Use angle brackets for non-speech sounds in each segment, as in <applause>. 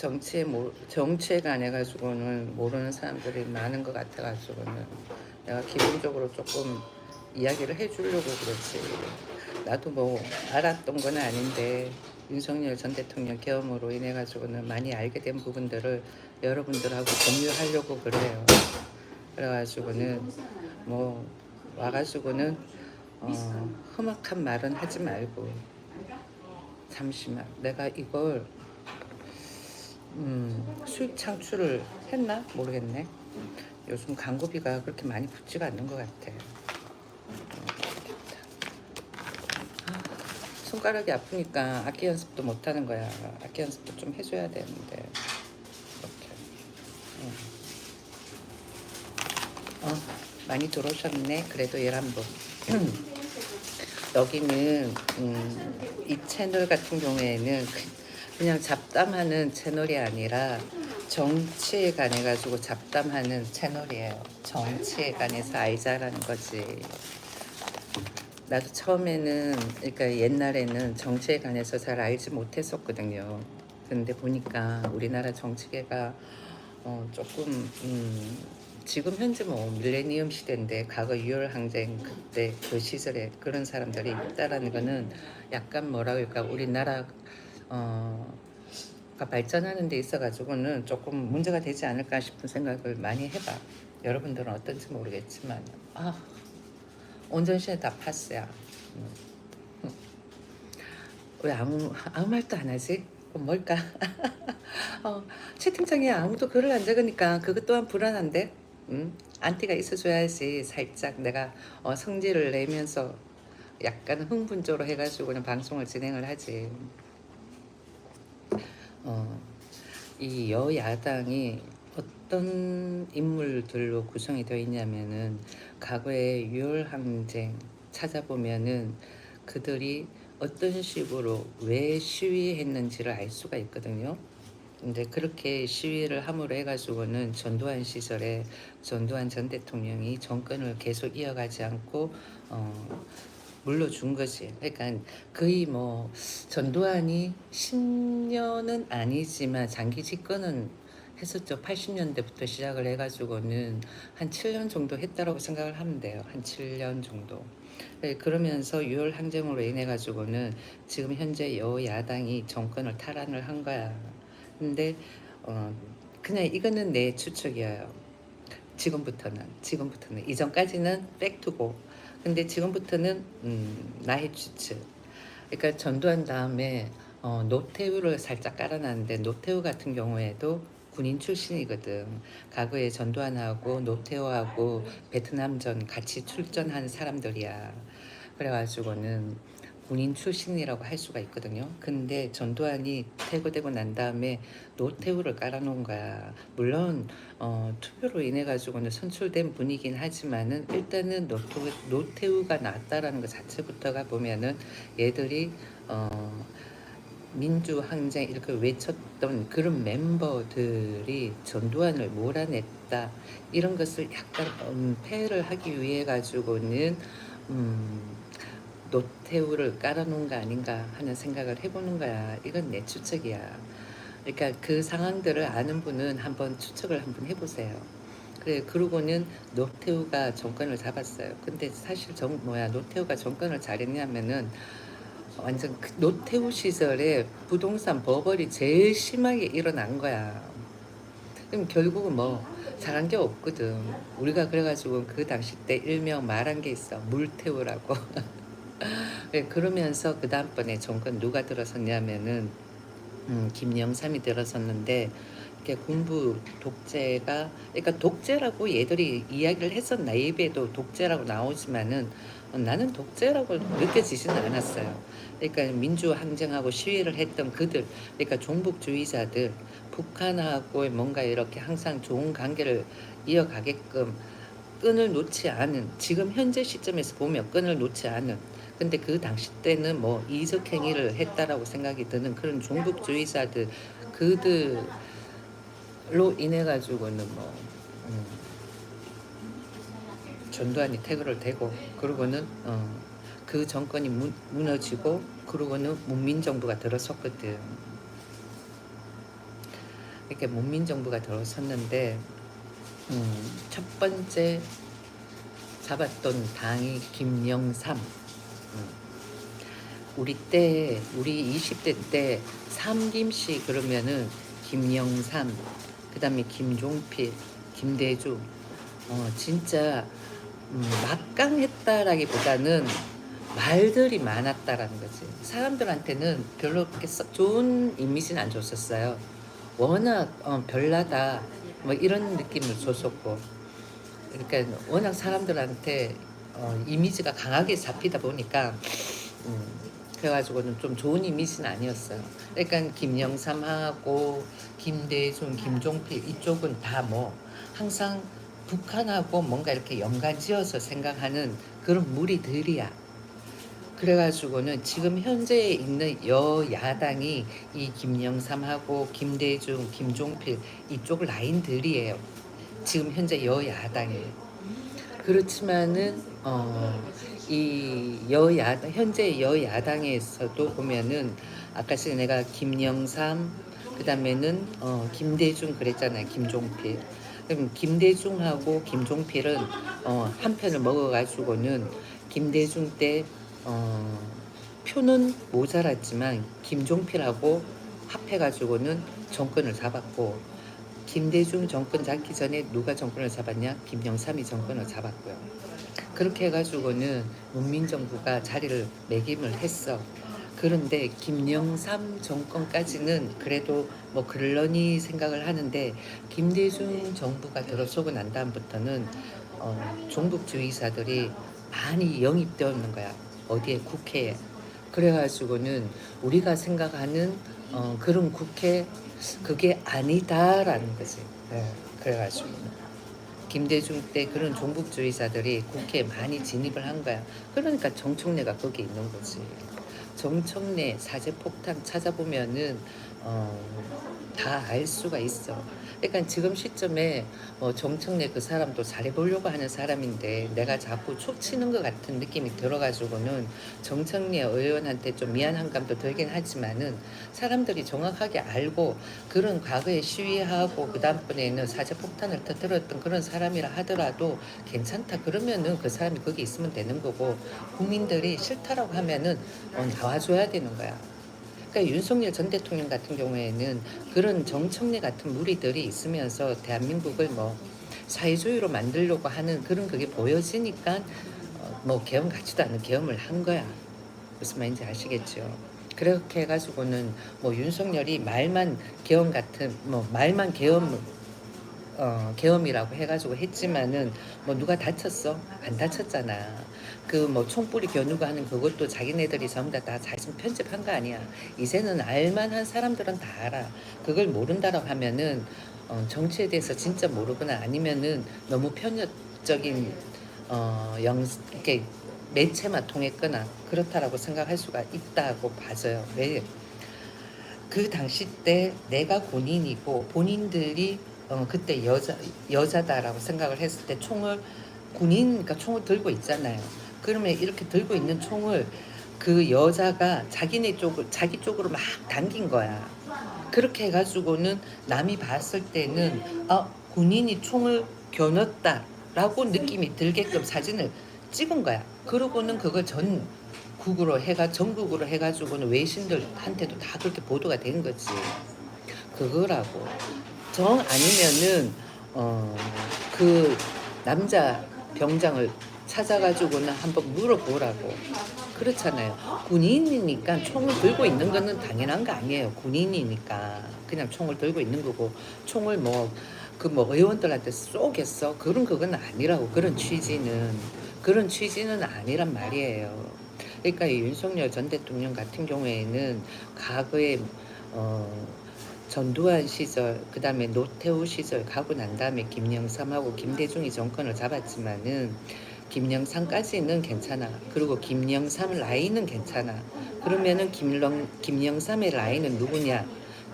정치에 모, 정치에 관해 가지고는 모르는 사람들이 많은 것 같아 가지고는 내가 기본적으로 조금 이야기를 해주려고 그렇지. 나도 뭐 알았던 건 아닌데 윤석열 전 대통령 경험으로 인해 가지고는 많이 알게 된 부분들을 여러분들하고 공유하려고 그래요. 그래가지고는 뭐 와가지고는 어, 험악한 말은 하지 말고 잠시만 내가 이걸 음, 수익 창출을 했나 모르겠네. 요즘 광고비가 그렇게 많이 붙지가 않는 것 같아. 어, 아, 손가락이 아프니까 악기 연습도 못 하는 거야. 악기 연습도 좀 해줘야 되는데 이렇게. 응. 어, 많이 들어오셨네. 그래도 11분. <clears throat> 여기는 음, 이 채널 같은 경우에는 그- 그냥 잡담하는 채널이 아니라 정치에 관해 가지고 잡담하는 채널이에요. 정치에 관해서 알자라는 거지. 나도 처음에는 그러니까 옛날에는 정치에 관해서 잘 알지 못했었거든요. 근데 보니까 우리나라 정치계가 어, 조금 음, 지금 현재 뭐 밀레니엄 시대인데 과거 6월 항쟁 그때 그 시절에 그런 사람들이 있다라는 거는 약간 뭐라 그럴까 우리나라 어, 가 발전하는 데 있어 가지고는 조금 문제가 되지 않을까 싶은 생각을 많이 해봐. 여러분들은 어떤지 모르겠지만 아 온전시에 다 파스야. 음. 왜 아무 아무 말도 안 하지? 뭘까? <laughs> 어, 채팅창에 아무도 글을 안 적으니까 그것 또한 불안한데. 음? 안티가 있어줘야지 살짝 내가 어, 성질을 내면서 약간 흥분조로 해가지고는 방송을 진행을 하지. 어, 이 여야당이 어떤 인물들로 구성이 되어 있냐면은 과거의 6월 항쟁 찾아보면은 그들이 어떤 식으로 왜 시위했는지를 알 수가 있거든요. 근데 그렇게 시위를 함으로 해가지고는 전두환 시절에 전두환 전 대통령이 정권을 계속 이어가지 않고 어, 물러준 거지. 그러니까 거의 뭐 전두환이 10년은 아니지만 장기 집권은 했었죠. 80년대부터 시작을 해가지고는 한 7년 정도 했다라고 생각을 하면 돼요. 한 7년 정도. 네, 그러면서 6월 항쟁으로 인해 가지고는 지금 현재 여야당이 정권을 탈환을 한 거야. 근데 어 그냥 이거는 내 추측이에요. 지금부터는 지금부터는 이전까지는 팩트고 근데 지금부터는 음, 나의 추측. 그러니까 전두환 다음에 어, 노태우를 살짝 깔아놨는데 노태우 같은 경우에도 군인 출신이거든. 과거에 전두환하고 노태우하고 베트남전 같이 출전한 사람들이야. 그래가지고는 군인 출신이라고 할 수가 있거든요. 근데 전두환이 퇴거되고 난 다음에 노태우를 깔아놓은 거야. 물론 어, 투표로 인해 가지고는 선출된 분이긴 하지만은 일단은 노태우, 노태우가 낫다라는 것 자체부터가 보면은 얘들이 어, 민주항쟁 이렇게 외쳤던 그런 멤버들이 전두환을 몰아냈다 이런 것을 약간 은폐를 하기 위해 가지고는 음, 노태우를 깔아놓은 거 아닌가 하는 생각을 해보는 거야. 이건 내 추측이야. 그러니까 그 상황들을 아는 분은 한번 추측을 한번 해보세요. 그래 그러고는 노태우가 정권을 잡았어요. 근데 사실 정 뭐야 노태우가 정권을 잘했냐면은 완전 그 노태우 시절에 부동산 버벌이 제일 심하게 일어난 거야. 그럼 결국은 뭐 잘한 게 없거든. 우리가 그래가지고 그 당시 때 일명 말한 게 있어. 물태우라고. <laughs> 네, 그러면서 그 다음번에 정권 누가 들어섰냐면은 음, 김영삼이 들어섰는데 이렇게 군부 독재가 그러니까 독재라고 얘들이 이야기를 했었나 입에도 독재라고 나오지만은 어, 나는 독재라고 느껴지지는 않았어요. 그러니까 민주 항쟁하고 시위를 했던 그들, 그러니까 종북주의자들, 북한하고 뭔가 이렇게 항상 좋은 관계를 이어가게끔 끈을 놓지 않은 지금 현재 시점에서 보면 끈을 놓지 않은 근데 그 당시 때는 뭐 이적 행위를 했다라고 생각이 드는 그런 종북주의자들 그들로 인해 가지고는 뭐 음, 전두환이 퇴거를 되고 그러고는 어, 그 정권이 무, 무너지고 그러고는 문민정부가 들어섰거든. 이렇게 문민정부가 들어섰는데 음, 첫 번째 잡았던 당이 김영삼. 음. 우리 때 우리 20대 때 삼김씨 그러면은 김영삼, 그다음에 김종필, 김대중. 어 진짜 음, 막강했다라기보다는 말들이 많았다라는 거지. 사람들한테는 별로 그렇게 썩 좋은 이미지는 안 줬었어요. 워낙 어, 별나다 뭐 이런 느낌을 줬었고, 그러니까 워낙 사람들한테 어, 이미지가 강하게 잡히다 보니까 음, 그래가지고는 좀 좋은 이미지는 아니었어요. 그러니까 김영삼하고 김대중, 김종필 이쪽은 다 뭐 항상 북한하고 뭔가 이렇게 연관지어서 생각하는 그런 무리들이야. 그래가지고는 지금 현재 있는 여야당이 이 김영삼하고 김대중, 김종필 이쪽 라인들이에요. 지금 현재 여야당이. 그렇지만은 어, 이 여야당 현재 여야당에서도 보면은 아까 내가 김영삼 그다음에는 어, 김대중 그랬잖아요. 김종필. 그럼 김대중하고 김종필은 어, 한 편을 먹어가지고는 김대중 때 어, 표는 모자랐지만 김종필하고 합해가지고는 정권을 잡았고 김대중 정권 잡기 전에 누가 정권을 잡았냐? 김영삼이 정권을 잡았고요. 그렇게 해가지고는 문민정부가 자리를 매김을 했어. 그런데 김영삼 정권까지는 그래도 뭐 그러려니 생각을 하는데 김대중 정부가 들어서고 난 다음부터는 어, 종북주의사들이 많이 영입되었는 거야. 어디에 국회에. 그래가지고는 우리가 생각하는 어, 그런 국회 그게 아니다라는 거지. 네, 그래가지고 김대중 때 그런 종북주의자들이 국회에 많이 진입을 한 거야. 그러니까 정청래가 거기 있는 거지. 정청래 사제폭탄 찾아보면은 어, 다 알 수가 있어. 그러니까 지금 시점에 어, 정청래 그 사람도 잘해보려고 하는 사람인데 내가 자꾸 촉 치는 것 같은 느낌이 들어가지고는 정청래 의원한테 좀 미안한 감도 들긴 하지만은 사람들이 정확하게 알고 그런 과거에 시위하고 그 다음번에는 사제폭탄을 터뜨렸던 그런 사람이라 하더라도 괜찮다 그러면은 그 사람이 거기 있으면 되는 거고 국민들이 싫다라고 하면은 어, 나와 줘야 되는 거야. 그러니까 윤석열 전 대통령 같은 경우에는 그런 정청래 같은 무리들이 있으면서 대한민국을 뭐 사회주의로 만들려고 하는 그런 그게 보여지니까 어, 뭐 계엄 같지도 않은 계엄을 한 거야. 무슨 말인지 아시겠죠? 그렇게 해가지고는 뭐 윤석열이 말만 계엄 같은 뭐 말만 계엄 어, 계엄이라고 해가지고 했지만은 뭐 누가 다쳤어? 안 다쳤잖아. 그 뭐 총뿌리 겨누고 하는 그것도 자기네들이 전부 다, 다 자신 편집한 거 아니야. 이제는 알만한 사람들은 다 알아. 그걸 모른다라고 하면은 어, 정치에 대해서 진짜 모르거나 아니면은 너무 편협적인 어, 영 이렇게 매체만 통했거나 그렇다라고 생각할 수가 있다고 봐져요. 왜? 그 당시 때 내가 군인이고 본인들이 어, 그때 여자 여자다라고 생각을 했을 때 총을 군인 그러니까 총을 들고 있잖아요. 그러면 이렇게 들고 있는 총을 그 여자가 자기네 쪽을 자기 쪽으로 막 당긴 거야. 그렇게 해가지고는 남이 봤을 때는 아 군인이 총을 겨눴다라고 느낌이 들게끔 사진을 찍은 거야. 그러고는 그걸 전 국으로 해가 전국으로 해가지고는 외신들한테도 다 그렇게 보도가 된 거지. 그거라고. 정 아니면은 어 그 남자 병장을 찾아가지고는 한번 물어보라고 그렇잖아요. 군인이니까 총을 들고 있는 거는 당연한 거 아니에요. 군인이니까 그냥 총을 들고 있는 거고 총을 뭐 그뭐 의원들한테 쏘겠어? 그런 그건 아니라고. 그런 취지는 그런 취지는 아니란 말이에요. 그러니까 이 윤석열 전 대통령 같은 경우에는 과거에 어 전두환 시절, 그 다음에 노태우 시절 가고 난 다음에 김영삼하고 김대중이 정권을 잡았지만은 김영삼까지는 괜찮아. 그리고 김영삼 라인은 괜찮아. 그러면은 김영, 김영삼의 라인은 누구냐?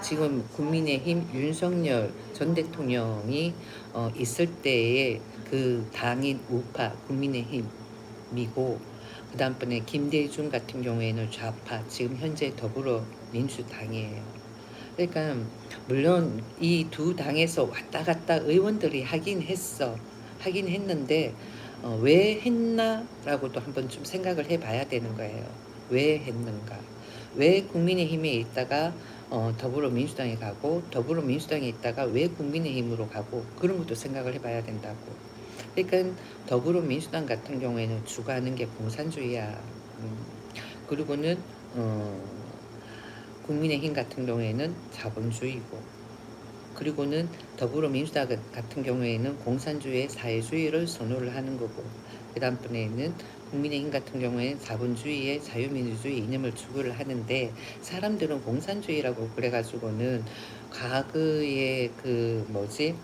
지금 국민의힘 윤석열 전 대통령이 어, 있을 때의 그 당인 우파 국민의힘이고 그 다음번에 김대중 같은 경우에는 좌파 지금 현재 더불어민주당이에요. 그러니까 물론 이 두 당에서 왔다 갔다 의원들이 하긴 했어. 하긴 했는데 어, 왜 했나라고도 한번 좀 생각을 해봐야 되는 거예요. 왜 했는가? 왜 국민의힘에 있다가 어, 더불어민주당에 가고 더불어민주당에 있다가 왜 국민의힘으로 가고 그런 것도 생각을 해봐야 된다고. 그러니까 더불어민주당 같은 경우에는 주가하는 게 공산주의야. 음. 그리고는 어, 국민의힘 같은 경우에는 자본주의고 그리고는 더불어민주당 같은 경우에는 공산주의 사회주의를 선호를 하는 거고 그 다음번에는 국민의힘 같은 경우에는 자본주의의 자유민주주의 이념을 추구를 하는데 사람들은 공산주의라고 그래가지고는 과거의 그 뭐지?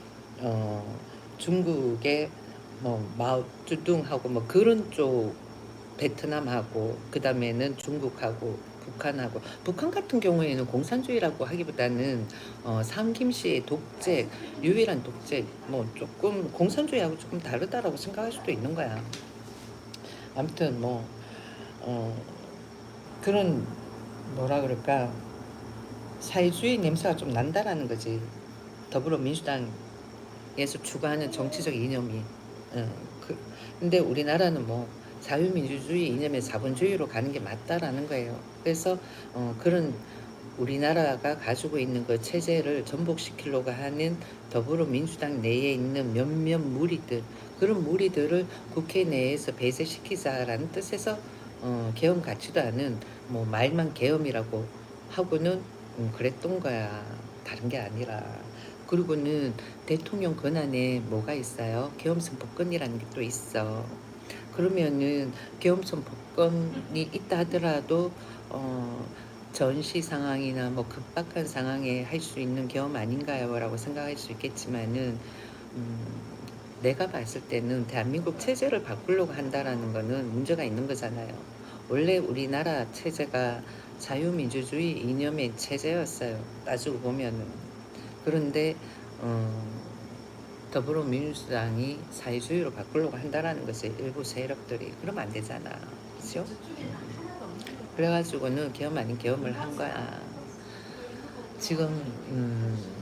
어 중국의 뭐 마오쩌둥하고 뭐 그런 쪽 베트남하고 그 다음에는 중국하고 북한하고 북한 같은 경우에는 공산주의라고 하기보다는 어, 삼김 씨의 독재 유일한 독재 뭐 조금 공산주의하고 조금 다르다라고 생각할 수도 있는 거야. 아무튼 뭐 어, 그런 뭐라 그럴까 사회주의 냄새가 좀 난다라는 거지. 더불어민주당에서 추구하는 정치적 이념이. 어, 그, 근데 우리나라는 뭐 자유민주주의 이념의 자본주의로 가는 게 맞다라는 거예요. 그래서 어, 그런 우리나라가 가지고 있는 그 체제를 전복시키려고 하는 더불어민주당 내에 있는 몇몇 무리들 그런 무리들을 국회 내에서 배제시키자라는 뜻에서 어, 계엄 같지도 않은 뭐 말만 계엄이라고 하고는 음, 그랬던 거야. 다른 게 아니라. 그리고는 대통령 권한에 뭐가 있어요? 계엄성 법권이라는 게 또 있어 그러면은 계엄성 법권이 있다 하더라도 어, 전시 상황이나 뭐 급박한 상황에 할 수 있는 계엄 아닌가요?라고 생각할 수 있겠지만은 음, 내가 봤을 때는 대한민국 체제를 바꾸려고 한다라는 거는 문제가 있는 거잖아요. 원래 우리나라 체제가 자유민주주의 이념의 체제였어요. 따지고 보면은 그런데 어, 더불어민주당이 사회주의로 바꾸려고 한다라는 것이 일부 세력들이 그러면 안 되잖아. 그죠? 그래가지고는 계엄 아닌 계엄을 한 거야. 지금 음,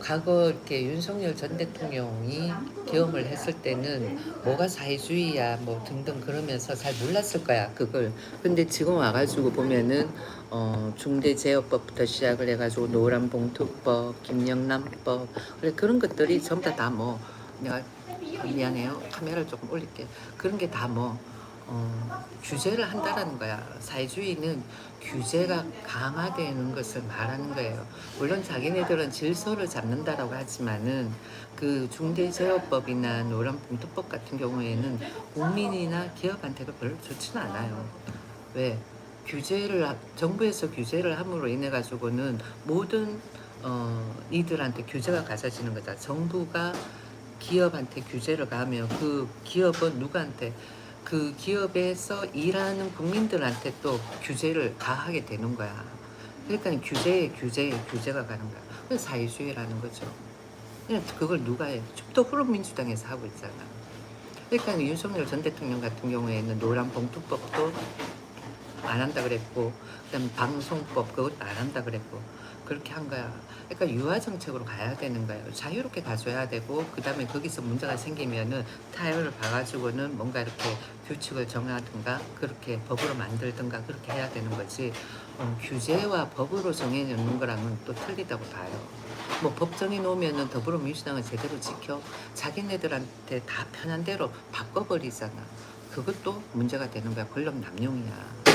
과거 이렇게 윤석열 전 대통령이 계엄을 했을 때는 뭐가 사회주의야 뭐 등등 그러면서 잘 몰랐을 거야 그걸. 근데 지금 와가지고 보면은 어, 중대제어법부터 시작을 해가지고 노란봉투법, 김영란법 그래 그런 것들이 전부 다다뭐 내가 미안해요 카메라를 조금 올릴게 그런 게 다뭐 어, 규제를 한다라는 거야. 사회주의는 규제가 강화되는 것을 말하는 거예요. 물론 자기네들은 질서를 잡는다라고 하지만은 그 중대제어법이나 노란봉투법 같은 경우에는 국민이나 기업한테도 별로 좋지는 않아요. 왜? 규제를 정부에서 규제를 함으로 인해 가지고는 모든 어, 이들한테 규제가 가져지는 거다. 정부가 기업한테 규제를 가하면 그 기업은 누구한테 그 기업에서 일하는 국민들한테 또 규제를 가하게 되는 거야. 그러니까 규제에 규제에 규제가 가는 거야. 그래서 사회주의라는 거죠. 그걸 누가 해? 더불어민주당에서 하고 있잖아. 그러니까 윤석열 전 대통령 같은 경우에는 노란 봉투법도 안 한다 그랬고, 그다음 방송법 그것도 안 한다 그랬고, 그렇게 한 거야. 그러니까 유화 정책으로 가야 되는 거예요. 자유롭게 가줘야 되고 그다음에 거기서 문제가 생기면은 타협을 봐가지고는 뭔가 이렇게 규칙을 정하든가 그렇게 법으로 만들든가 그렇게 해야 되는 거지. 어, 규제와 법으로 정해놓는 거랑은 또 틀리다고 봐요. 뭐 법 정해놓으면은 더불어민주당은 제대로 지켜 자기네들한테 다 편한 대로 바꿔버리잖아. 그것도 문제가 되는 거야. 권력 남용이야. 네.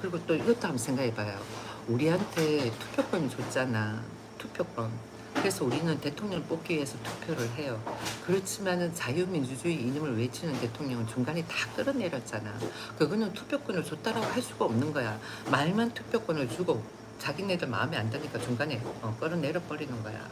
그리고 또 이것도 한번 생각해봐요. 우리한테 투표권을 줬잖아. 투표권. 그래서 우리는 대통령을 뽑기 위해서 투표를 해요. 그렇지만은 자유민주주의 이념을 외치는 대통령은 중간에 다 끌어내렸잖아. 그거는 투표권을 줬다라고 할 수가 없는 거야. 말만 투표권을 주고 자기네들 마음에 안 드니까 중간에 어, 끌어내려 버리는 거야.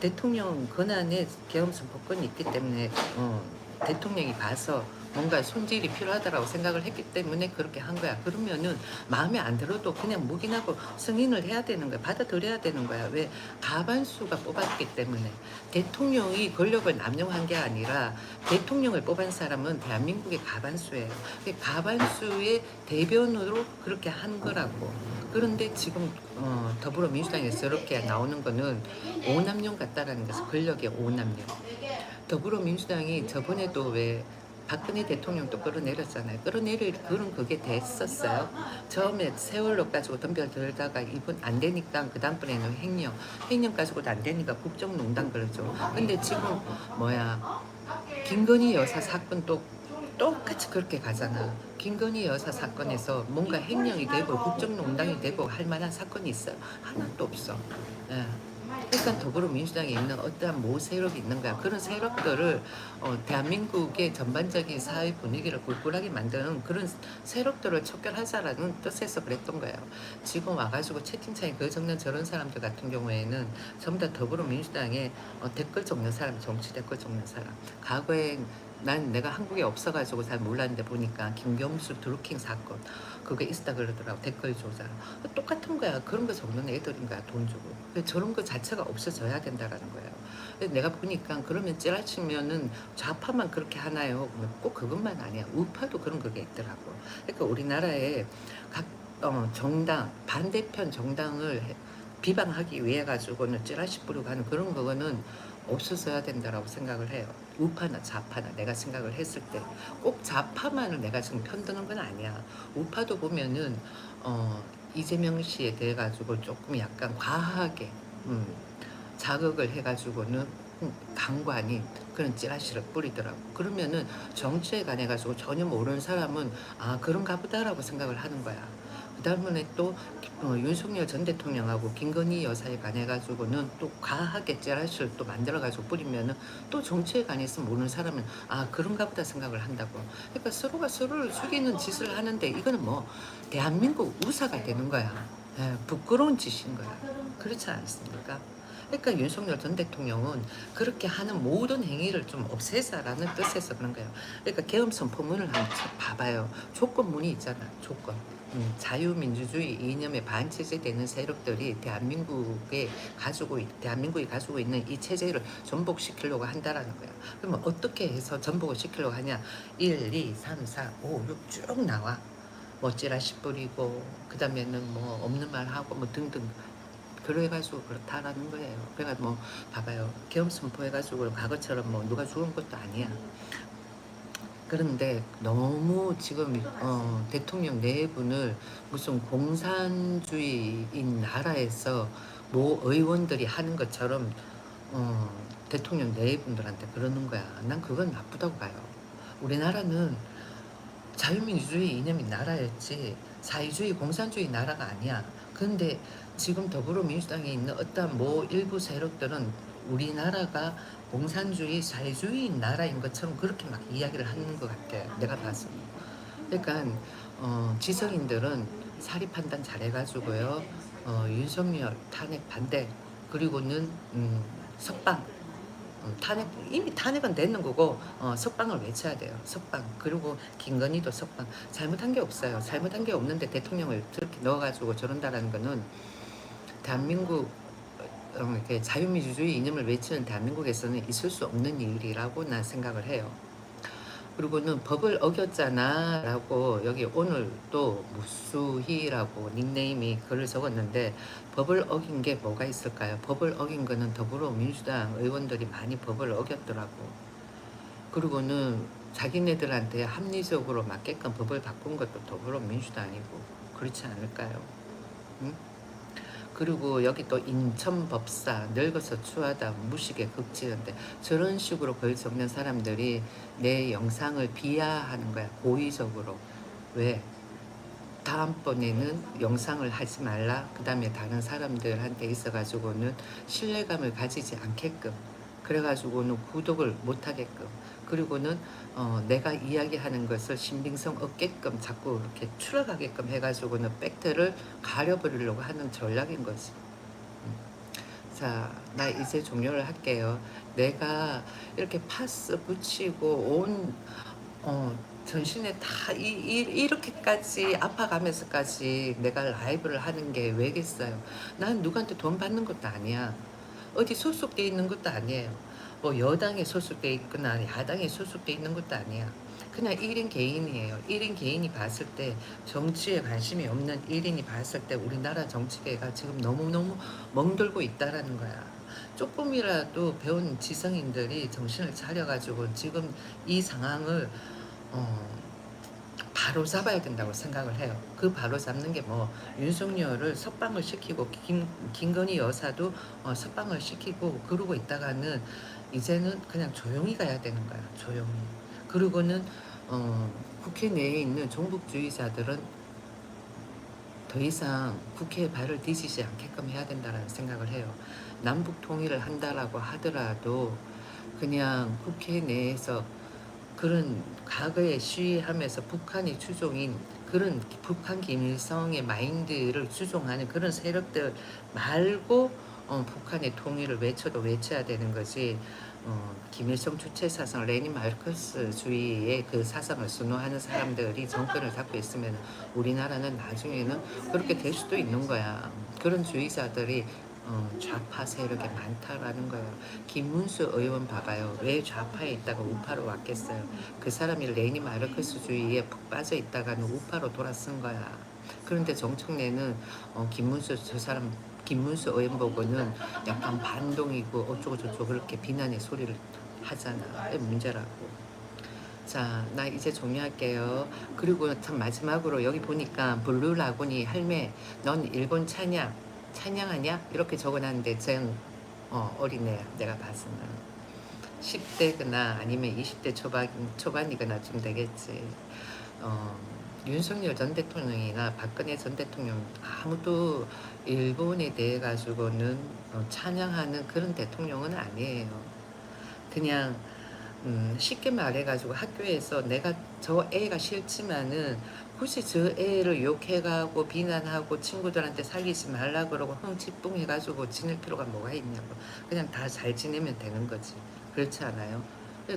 대통령 권한에 계엄성 법권이 있기 때문에 어, 대통령이 봐서 뭔가 손질이 필요하다라고 생각을 했기 때문에 그렇게 한 거야. 그러면은 마음에 안 들어도 그냥 묵인하고 승인을 해야 되는 거야. 받아들여야 되는 거야. 왜? 가반수가 뽑았기 때문에. 대통령이 권력을 남용한 게 아니라 대통령을 뽑은 사람은 대한민국의 가반수예요. 그 가반수의 대변으로 그렇게 한 거라고. 그런데 지금 어, 더불어민주당에서 이렇게 나오는 거는 오남용 같다라는 것은 권력의 오남용. 더불어민주당이 저번에도 왜 박근혜 대통령도 끌어내렸잖아요. 끌어내릴 그런 그게 됐었어요. 처음에 세월호 가지고 덤벼 들다가 이번 안 되니까 그 다음번에는 횡령, 횡령 가지고도 안 되니까 국정농단 그러죠. 근데 지금 뭐야 김건희 여사 사건 또 똑같이 그렇게 가잖아. 김건희 여사 사건에서 뭔가 횡령이 되고 국정농단이 되고 할 만한 사건이 있어요. 하나도 없어. 예. 그러니까 더불어민주당에 있는 어떠한 모 세력이 있는 거야. 그런 세력들을 어, 대한민국의 전반적인 사회 분위기를 굴굴하게 만드는 그런 세력들을 척결하자라는 뜻에서 그랬던 거예요. 지금 와가지고 채팅창에 그 적는 저런 사람들 같은 경우에는 전부 다 더불어민주당에 어, 댓글 적는 사람, 정치 댓글 적는 사람. 과거에 난 내가 한국에 없어가지고 잘 몰랐는데 보니까 김경수 드루킹 사건 그게 있었다 그러더라고 댓글 조작 똑같은 거야. 그런 거 적는 애들인 거야 돈 주고. 저런 거 자체가 없어져야 된다라는 거예요. 내가 보니까 그러면 찌라치면은 좌파만 그렇게 하나요? 꼭 그것만 아니야. 우파도 그런 그게 있더라고. 그러니까 우리나라에 각 어, 정당 반대편 정당을 해- 비방하기 위해 가지고는 찌라시 뿌리고 하는 그런 거는 없어져야 된다라고 생각을 해요. 우파나 좌파나 내가 생각을 했을 때 꼭 좌파만을 내가 지금 편드는 건 아니야. 우파도 보면은 어, 이재명 씨에 대해 가지고 조금 약간 과하게 음, 자극을 해가지고는 음, 강관이 그런 찌라시를 뿌리더라고. 그러면은 정치에 관해 가지고 전혀 모르는 사람은 아 그런가 보다라고 생각을 하는 거야. 그다음에 또 어, 윤석열 전 대통령하고 김건희 여사에 관해 가지고는 또 과하게 찌라시를 또 만들어 가지고 뿌리면은 또 정치에 관해서 모르는 사람은 아 그런가 보다 생각을 한다고. 그러니까 서로가 서로를 죽이는 짓을 하는데 이거는 뭐 대한민국 우사가 되는 거야. 예, 부끄러운 짓인 거야. 그렇지 않습니까? 그러니까 윤석열 전 대통령은 그렇게 하는 모든 행위를 좀 없애자라는 뜻에서 그런 거예요. 그러니까 계엄 선포문을 한번 봐봐요. 조건문이 있잖아. 조건. 음, 자유민주주의 이념에 반체제되는 세력들이 대한민국에 가지고 있- 대한민국이 가지고 있는 이 체제를 전복시키려고 한다라는 거야. 그러면 어떻게 해서 전복을 시키려고 하냐? 1, 2, 3, 4, 5, 6 쭉 나와. 뭐 찌라시 뿌리고 그다음에는 뭐 없는 말 하고 뭐 등등 그래가지고 그렇다라는 거예요. 그러니까 뭐 봐봐요. 계엄 선포해가지고 과거처럼 뭐 누가 죽은 것도 아니야. 그런데 너무 지금 어, 대통령 내분을 무슨 공산주의인 나라에서 모 의원들이 하는 것처럼 어, 대통령 내분들한테 그러는 거야. 난 그건 나쁘다고 봐요. 우리나라는 자유민주주의 이념이 나라였지 사회주의 공산주의 나라가 아니야. 근데 지금 더불어민주당에 있는 어떤 모 일부 세력들은 우리나라가 공산주의 사회주의 나라인 것처럼 그렇게 막 이야기를 하는 것 같아. 내가 봤을 때. 그러니까 어, 지성인들은 사리 판단 잘해가지고요. 어, 윤석열 탄핵 반대 그리고는 음, 석방 어, 탄핵 이미 탄핵은 됐는 거고 어, 석방을 외쳐야 돼요. 석방 그리고 김건희도 석방 잘못한 게 없어요. 잘못한 게 없는데 대통령을 그렇게 넣어가지고 저런다라는 거는 대한민국 어, 자유민주주의 이념을 외치는 대한민국에서는 있을 수 없는 일이라고 난 생각을 해요. 그리고는 법을 어겼잖아 라고 여기 오늘 또 무수희라고 닉네임이 글을 적었는데 법을 어긴 게 뭐가 있을까요? 법을 어긴 거는 더불어민주당 의원들이 많이 법을 어겼더라고. 그리고는 자기네들한테 합리적으로 맞게끔 법을 바꾼 것도 더불어민주당이고 그렇지 않을까요? 응? 그리고 여기 또 인천법사 늙어서 추하다 무식에 극지는데 저런 식으로 글 적는 사람들이 내 영상을 비하하는 거야 고의적으로. 왜? 다음번에는 영상을 하지 말라. 그 다음에 다른 사람들한테 있어 가지고는 신뢰감을 가지지 않게끔. 그래 가지고는 구독을 못 하게끔 그리고는 어, 내가 이야기하는 것을 신빙성 없게끔 자꾸 이렇게 추락하게끔 해가지고는 팩트를 가려버리려고 하는 전략인 거지. 음. 자, 나 이제 종료를 할게요. 내가 이렇게 파스 붙이고 온 어, 전신에 다 이, 이, 이렇게까지 아파가면서까지 내가 라이브를 하는 게 왜겠어요? 난 누구한테 돈 받는 것도 아니야. 어디 소속돼 있는 것도 아니에요. 뭐 여당에 소속돼 있거나 야당에 소속돼 있는 것도 아니야. 그냥 1인 개인이에요. 1인 개인이 봤을 때 정치에 관심이 없는 1인이 봤을 때 우리나라 정치계가 지금 너무너무 멍들고 있다라는 거야. 조금이라도 배운 지성인들이 정신을 차려가지고 지금 이 상황을 어, 바로 잡아야 된다고 생각을 해요. 그 바로 잡는 게 뭐 윤석열을 석방을 시키고 김, 김건희 여사도 어, 석방을 시키고 그러고 있다가는 이제는 그냥 조용히 가야 되는 거야. 조용히. 그리고는 어, 국회 내에 있는 종북주의자들은 더 이상 국회에 발을 디지지 않게끔 해야 된다는 생각을 해요. 남북 통일을 한다라고 하더라도 그냥 국회 내에서 그런 과거에 시위하면서 북한이 추종인 그런 북한 김일성의 마인드를 추종하는 그런 세력들 말고 어, 북한의 통일을 외쳐도 외쳐야 되는 거지. 어, 김일성 주체 사상, 레닌 마르크스 주의의 그 사상을 순호하는 사람들이 정권을 잡고 있으면 우리나라는 나중에는 그렇게 될 수도 있는 거야. 그런 주의자들이 어, 좌파 세력이 많다라는 거예요. 김문수 의원 봐봐요. 왜 좌파에 있다가 우파로 왔겠어요? 그 사람이 레니 마르크스 주의에 푹 빠져 있다가는 우파로 돌아선 거야. 그런데 정청래는 어, 김문수 저 사람 김문수 의원 보고는 약간 반동이고 어쩌고 저쩌고 그렇게 비난의 소리를 하잖아. 문제라고. 자, 나 이제 종료할게요. 그리고 참 마지막으로 여기 보니까 블루 라군이 할매, 넌 일본 찬양 찬양하냐? 이렇게 적어놨는데 전 어, 어린애야. 내가 봤으면 10대거나 아니면 20대 초반 초반이거나 좀 되겠지. 어, 윤석열 전 대통령이나 박근혜 전 대통령 아무도 일본에 대해 가지고는 어, 찬양하는 그런 대통령은 아니에요. 그냥 음, 쉽게 말해가지고 학교에서 내가 저 애가 싫지만은 굳이 저 애를 욕해가고 비난하고 친구들한테 살리지 말라 그러고 흥치뿡 해가지고 지낼 필요가 뭐가 있냐고 그냥 다 잘 지내면 되는 거지 그렇지 않아요?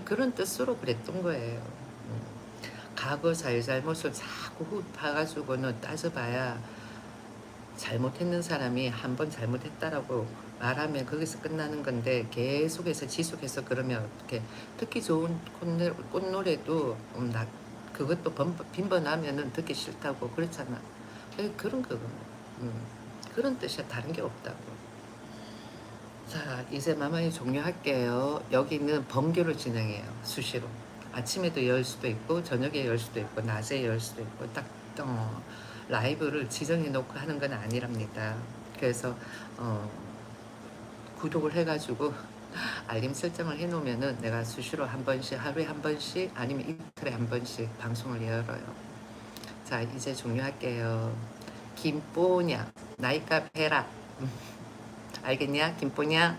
그런 뜻으로 그랬던 거예요. 음. 과거 잘 잘못을 자꾸 후 봐가지고는 따져봐야 잘못했는 사람이 한 번 잘못했다라고 말하면 거기서 끝나는 건데 계속해서 지속해서 그러면 어떻게 특히 좋은 꽃노래, 꽃노래도 음, 나 그것도 번, 빈번하면은 듣기 싫다고 그렇잖아. 그- 그런 거 음, 그런 뜻이야 다른 게 없다고. 자 이제 마마이 종료할게요. 여기는 번개를 진행해요 수시로. 아침에도 열 수도 있고 저녁에 열 수도 있고 낮에 열 수도 있고 딱 어, 라이브를 지정해 놓고 하는 건 아니랍니다. 그래서 어, 구독을 해가지고 <laughs> 알림 설정을 해놓으면은 내가 수시로 한 번씩 하루에 한 번씩 아니면 이틀에 한 번씩 방송을 열어요. 자 이제 종료할게요. 김뽀냐 나이값 해라. <laughs> 알겠냐 김뽀냐?